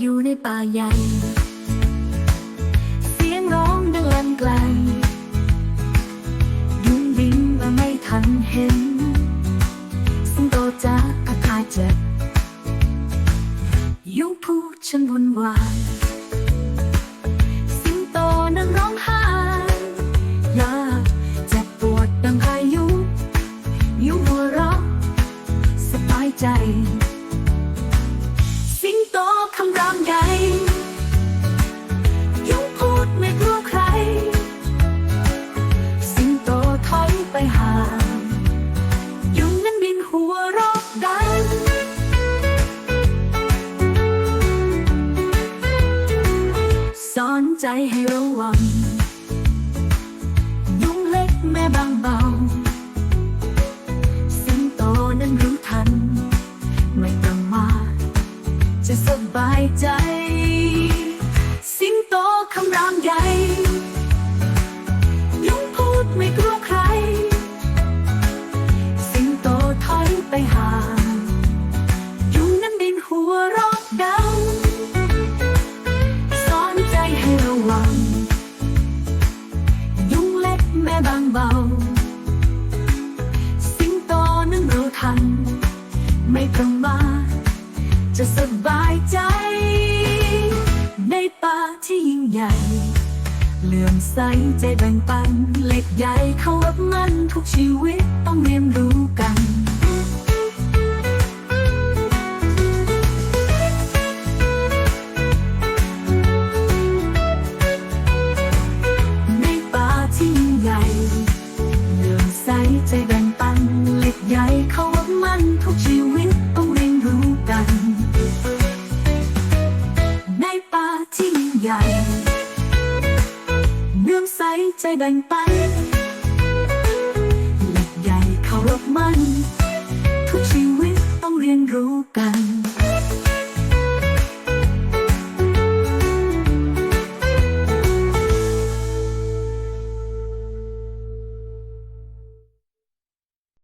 อยู่ในป่าใหญ่ เสียงร้องดังลั่นไกล ยุ่งบินมาไม่ทันเห็นสิงโตจากอาคาเจ็บยุ่งพูดฉันวุ่นวายสิงโตนั่งร้องไห้ยากเจ็บปวดดังพายุยุงหัวเราะสบายใจ รามใหญ่ยุงพูดไม่กลัวใคร สิงโตถอยไปห่างยุงนั้นบินหัวรอกดังสอนใจให้ระวัง ยุงเล็กแม่บางเบา ใจ สิงโตคำรามใหญ่ยุงพูดไม่กลัวใคร สิงโตถอยไปห่างยุงนั้นบินหัวรอกดังสอนใจให้ระวัง ยุงเล็กแม่บางเบา สิงโตนั้นรู้ทัน ไม่ประมาทจะสบายใจใน ป่าที่ยิ่งใหญ่ เหลื่อมใสใจแบ่งปันเล็กใหญ่เขารับมันทุกชีวิตต้องเรียนรู้กัน หญ่เนื่อมใสใจแบ่งปันหลักใหญ่เขารบมัน ทุกชีวิตต้องเรียนรู้กัน